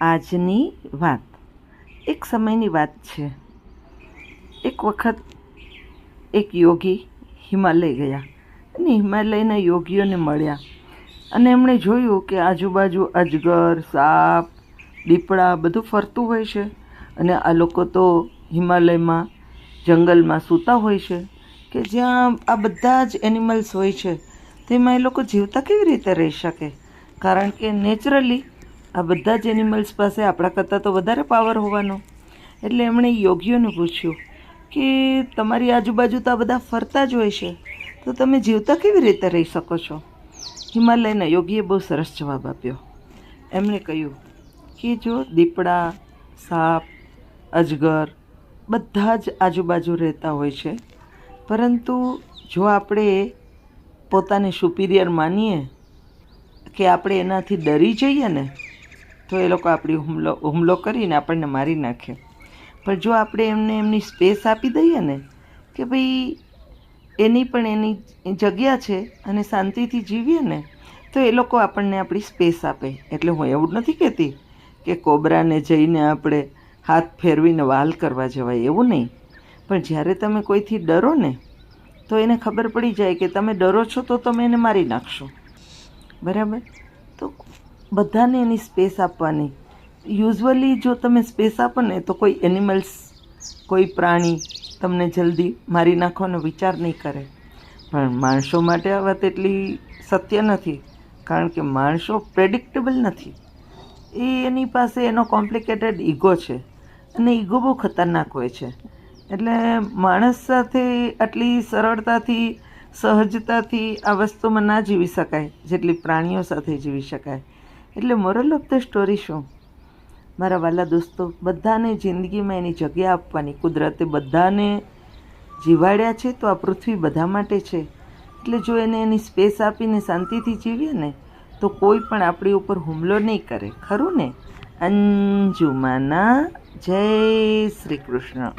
આજની વાત. એક સમયની વાત છે. એક વખત એક યોગી હિમાલય ગયા અને હિમાલયના યોગીઓને મળ્યા અને એમણે જોયું કે આજુબાજુ અજગર, સાપ, દીપડા બધું ફરતું હોય છે અને આ લોકો તો હિમાલયમાં જંગલમાં સૂતા હોય છે કે જ્યાં આ બધા જ એનિમલ્સ હોય છે તેમાં એ લોકો જીવતા કેવી રીતે રહી શકે? કારણ કે નેચરલી આ બધા જ એનિમલ્સ પાસે આપણા કરતાં તો વધારે પાવર હોવાનો. એટલે એમણે યોગીઓને પૂછ્યું કે તમારી આજુબાજુ તો આ બધા ફરતા જ હોય છે, તો તમે જીવતા કેવી રીતે રહી શકો છો? હિમાલયના યોગીએ બહુ સરસ જવાબ આપ્યો. એમણે કહ્યું કે જો દીપડા, સાપ, અજગર બધા જ આજુબાજુ રહેતા હોય છે, પરંતુ જો આપણે પોતાને સુપિરિયર માનીએ કે આપણે એનાથી ડરી જઈએ ને તો એ લોકો આપણી હુમલો હુમલો કરીને આપણને મારી નાખે. પણ જો આપણે એમને એમની સ્પેસ આપી દઈએ ને, કે ભાઈ એની પણ એની જગ્યા છે અને શાંતિથી જીવીએ ને, તો એ લોકો આપણને આપણી સ્પેસ આપે. એટલે હું એવું નથી કહેતી કે કોબરાને જઈને આપણે હાથ ફેરવીને વાલ કરવા જવાય, એવું નહીં. પણ જ્યારે તમે કોઈથી ડરો ને, તો એને ખબર પડી જાય કે તમે ડરો છો તો તમે એને મારી નાખશો. બરાબર? તો બધાને એની સ્પેસ આપવાની. યુઝવલી જો તમે સ્પેસ આપો ને, તો કોઈ એનિમલ્સ કોઈ પ્રાણી તમને જલ્દી મારી નાખવાનો વિચાર નહીં કરે. પણ માણસો માટે આ વાત એટલી સત્ય નથી, કારણ કે માણસો પ્રેડિક્ટેબલ નથી. એ એની પાસે એનો કોમ્પ્લિકેટેડ ઈગો છે, અને ઈગો બહુ ખતરનાક હોય છે. એટલે માણસ સાથે આટલી સરળતાથી, સહજતાથી આ વસ્તુમાં ના જીવી શકાય, જેટલી પ્રાણીઓ સાથે જીવી શકાય. એટલે મોરલ ઓફ ધ સ્ટોરી શું? મારા વાલા દોસ્તો, બધાને જિંદગીમાં એની જગ્યા આપવાની, કુદરતે બધાને જીવાડ્યા છે તો આ પૃથ્વી બધા માટે છે. એટલે જો એને એની સ્પેસ આપીને શાંતિથી જીવીએ ને, તો કોઈ પણ આપણી ઉપર હુમલો નહીં કરે. ખરું ને? અંજુમાના, જય શ્રી કૃષ્ણ.